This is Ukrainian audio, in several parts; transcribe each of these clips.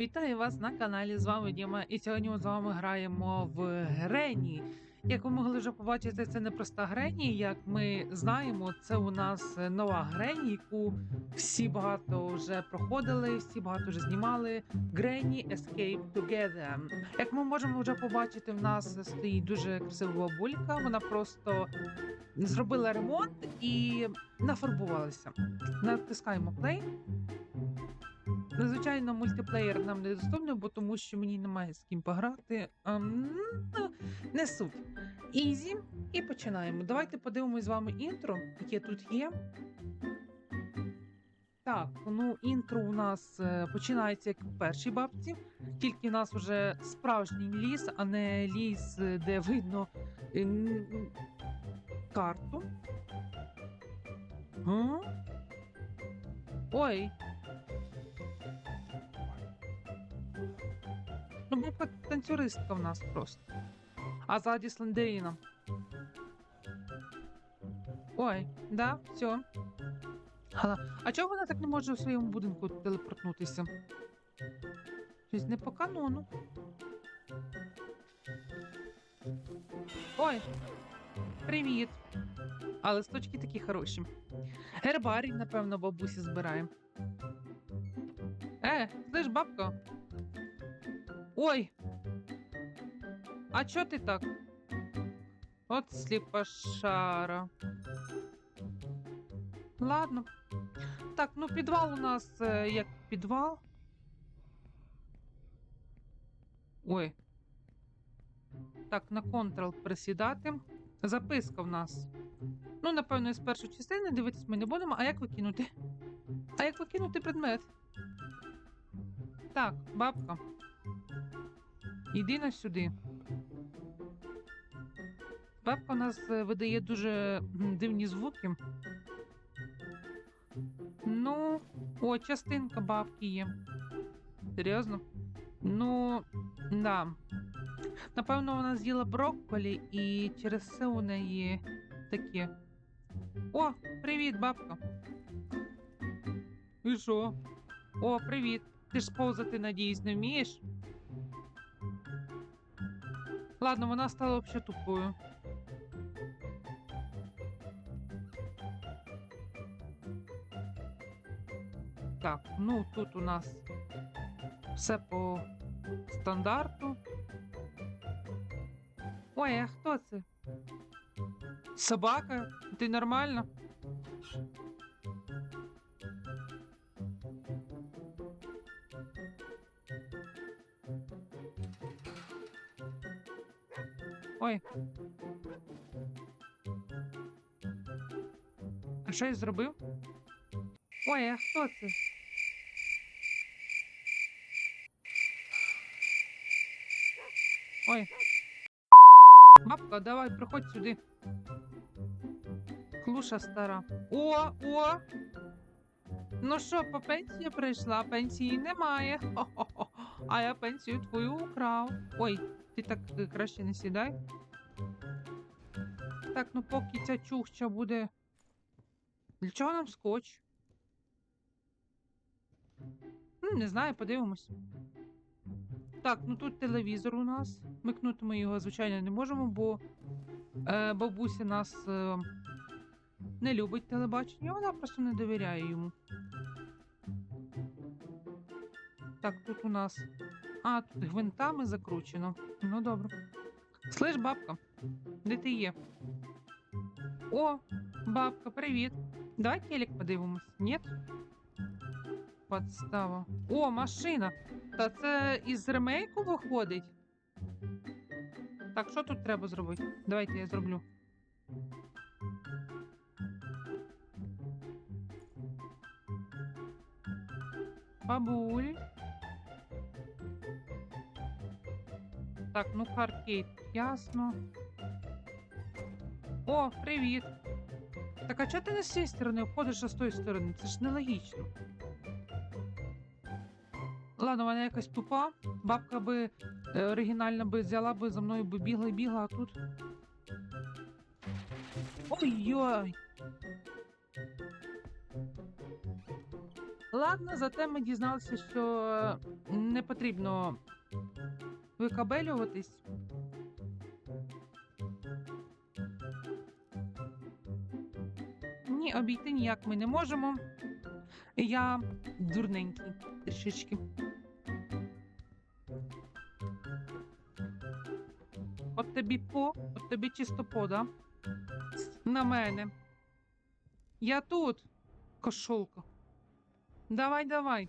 Вітаю вас на каналі. З вами Діма. І сьогодні ми з вами граємо в Грені. Як ви могли вже побачити, це не проста Грені. Як ми знаємо, це у нас нова Грені, яку всі багато вже проходили, всі багато вже знімали. Грені Escape Together. Як ми можемо вже побачити, в нас стоїть дуже красива бабулька. Вона просто зробила ремонт і нафарбувалася. Натискаємо play. Звичайно, мультиплеєр нам не доступний, бо тому що мені немає з ким пограти. Ем, ну, не суть. Ізі. І починаємо. Давайте подивимось з вами інтро, яке тут є. Так, ну інтро у нас е, починається як в першій бабці, тільки в нас вже справжній ліс, а не ліс, е, де видно е, карту. Ой, Ну, танцюристка в нас просто. А ззаді Слендеріна. Ой, да, все. А чого вона так не може у своєму будинку телепортнутися? Щось не по канону. Ой, привіт. А листочки такі хороші. Гербарій, напевно, бабусі збираємо. Е, слиш, бабко, Ой. А чо ти так? От сліпошара. Ладно. Так, ну підвал у нас е, як підвал. Ой. Так, на контрол присідати. Записка в нас. Ну, напевно, з першої частини дивитись ми не будемо. А як викинути? А як викинути предмет? Так, бабка. Іди на сюди. Бабка у нас е, видає дуже дивні звуки. Ну, о, частинка бабки є. Серйозно? Ну, да. Напевно, вона з'їла брокколі і через це у неї таке. О, привіт, бабка. І що? О, привіт. Ти ж повзати, надіюсь, не вмієш? Ладно, вона стала вообще тупою. Так, ну тут у нас все по стандарту. Ой, а хто це? Собака? Ти нормально? Ой. А що я зробив? Ой, а хто це? Ой. Бабка, давай, приходь сюди. Клуша стара. О, о! Ну що, по пенсії прийшла, пенсії немає. Хо-хо-хо. А я пенсію твою украв. Ой, ти так е, краще не сідай. Так, ну поки ця чухча буде. Для чого нам скотч? Ну, не знаю, подивимось. Так, ну тут телевізор у нас. Микнути ми його, звичайно, не можемо, бо е, бабуся нас е, не любить телебачення, вона просто не довіряє йому. Так, тут у нас. А, тут гвинтами закручено. Ну добре. Слиш, бабка, де ти є? О, бабка, привіт. Давай телек подивимось. Ні? Подстава. О, машина. Та це із ремейку виходить. Так, що тут треба зробити? Давайте я зроблю. Бабуль. Так, ну аркейд, ясно. О, привіт. Так, а чого ти не з цієї сторони обходиш, а з тої сторони? Це ж нелогічно. Ладно, вона якась тупа. Бабка би е, оригінальна би взяла би за мною би бігла і бігла, а тут. Ой-ой. Ладно, зате ми дізналися, що не потрібно викабелюватись. Ні, обійти ніяк ми не можемо. Я дурненький трішечки. От тобі по, от тобі чисто по, да? На мене. Я тут, кошолка. Давай, давай.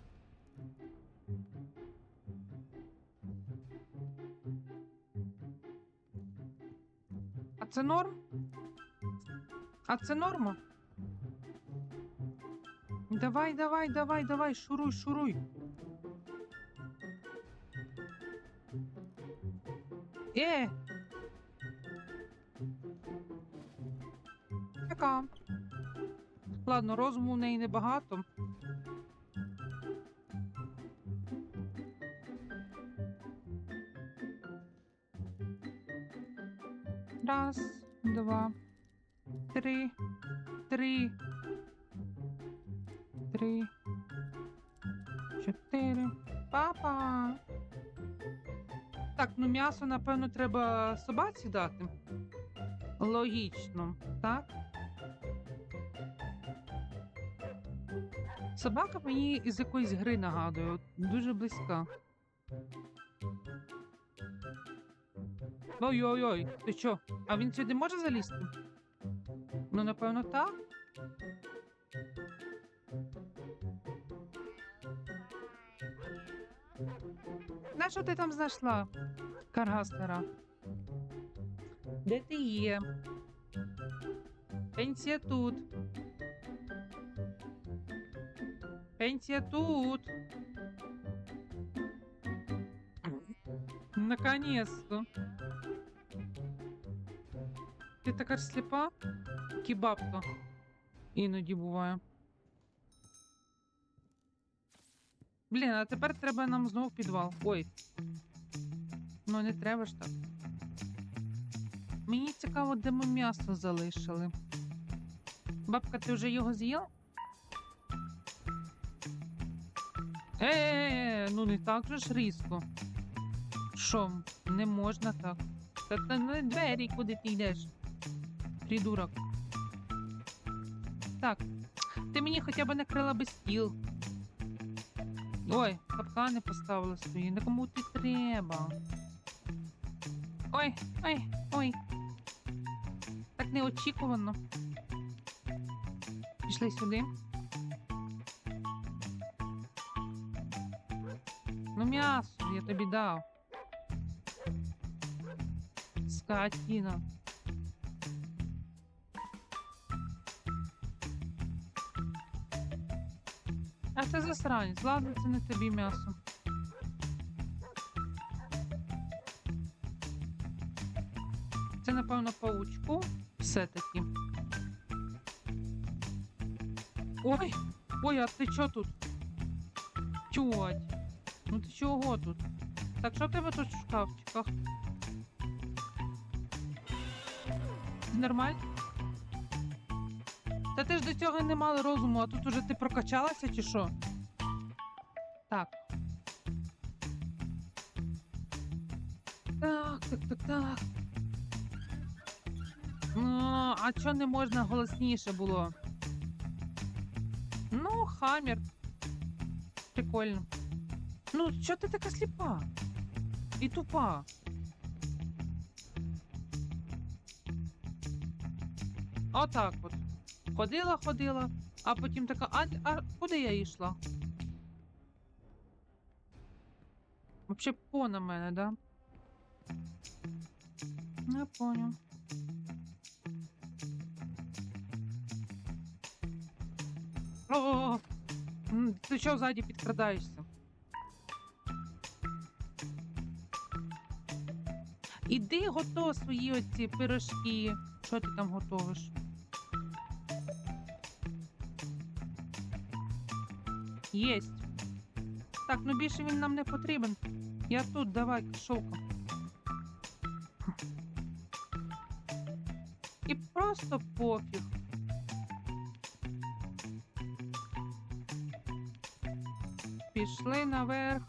А це норм? А це норма? Давай, давай, давай, давай, шуруй, шуруй. Е! Така. Ладно, розуму в неї небагато. Раз, два, три, три, три, чотири. Папа. Так, ну м'ясо, напевно, треба собаці дати. Логічно, так? Собака мені із якоїсь гри нагадує, дуже близька. Ой-ой-ой, ти що? А він сюди може залізти? Ну, напевно, так. На що ти там знайшла? Карга стара. Де ти є? Пенсія тут. Пенсія тут. Наконец-то. Така ж сліпа? Кібабка. Іноді буває. Блін, а тепер треба нам знову в підвал. Ой. Ну не треба ж так. Мені цікаво, де ми м'ясо залишили. Бабка, ти вже його з'їла? Е, ну не так же ж різко. Що, не можна так? Та та не двері, куди ти йдеш? Придурок. Так, ти мені хоча б накрила би стіл. Ой, капкани поставила свої. На кому ти треба? Ой, ой, ой. Так неочікувано. Пішли сюди. Ну, м'ясо я тобі дав. Скотина. А це засранець, ладно, це не тобі м'ясо. Це, напевно, паучку. Все-таки. Ой! Ой, а ти чо тут? Тьоть. Ну ти чого тут? Так, що в тебе тут в шкафчиках? Нормально? Та ти ж до цього не мали розуму, а тут уже ти прокачалася чи що? Так. Так, так, так, так. Ну, а чо не можна голосніше було? Ну, хаммер. Прикольно. Ну, що ти така сліпа? І тупа. Отак от. Ходила, ходила, а потім така, а, а куди я йшла? Вообще по мене, да? Не понял. О, м, ти що ззаді підкрадаєшся? Іди готов свої оці пирожки. Що ти там готовиш? Єсть. Так, ну більше він нам не потрібен. Я тут, давай, кошовка. І просто пофіг. Пішли наверх.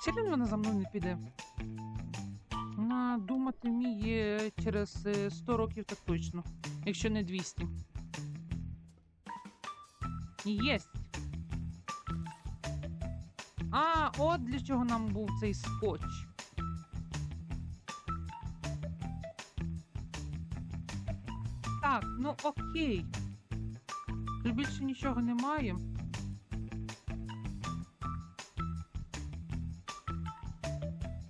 Все рівно вона за мною не піде. Вона думати вміє через е, 100 років так точно, якщо не 200. Єсть. А, от для чого нам був цей скотч. Так, ну окей. Тут більше нічого немає.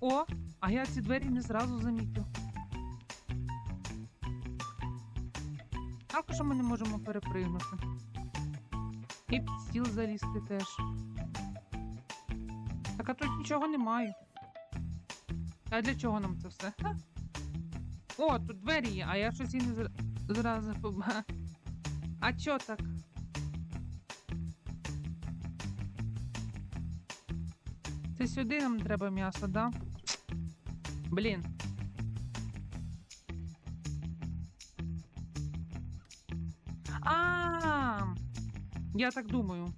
О, а я ці двері не зразу замітив. Також ми не можемо перепригнути. І під стіл залізти теж. Так, а тут нічого немає. А для чого нам це все? Ха? О, тут двері є, а я щось і не зразу поба. А чо так? Це сюди нам треба м'ясо, да? Блін. Я так думаю.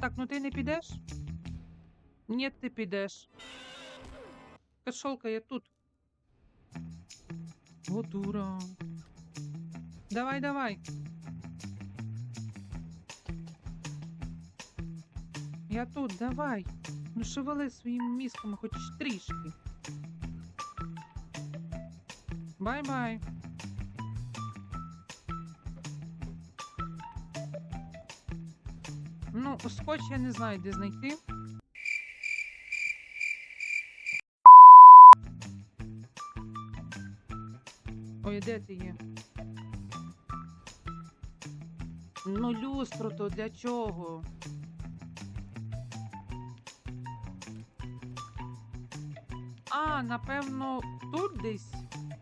Так, ну ти не підеш? Ні, ти підеш. Кошолка, я тут. О, дура. Давай, давай. Я тут, давай. Ну шевели своїми мізками хоч трішки. Бай-бай. Ну, скотч я не знаю, де знайти. Ой, де ти є? Ну, люстру то для чого? А, напевно, тут десь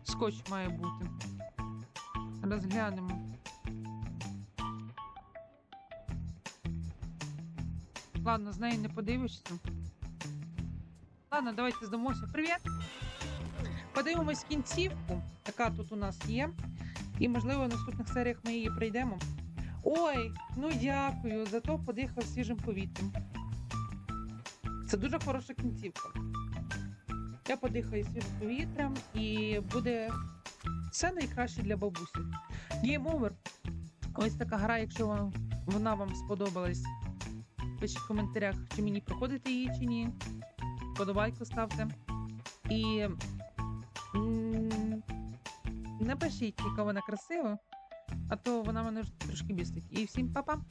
скотч має бути. Розглянемо. Ладно, з нею не подивишся. Ладно, давайте здамося. Привіт! Подивимось кінцівку, яка тут у нас є. І, можливо, в наступних серіях ми її прийдемо. Ой, ну дякую, зато подихав свіжим повітрям. Це дуже хороша кінцівка. Я подихаю свіжим повітрям і буде все найкраще для бабусі. Game Over. Ось така гра, якщо вона вам сподобалась. Пишіть в коментарях, чи мені проходити її, чи ні. Подобайку ставте. І напишіть, яка вона красива, а то вона мене трошки бістить. І всім па-па!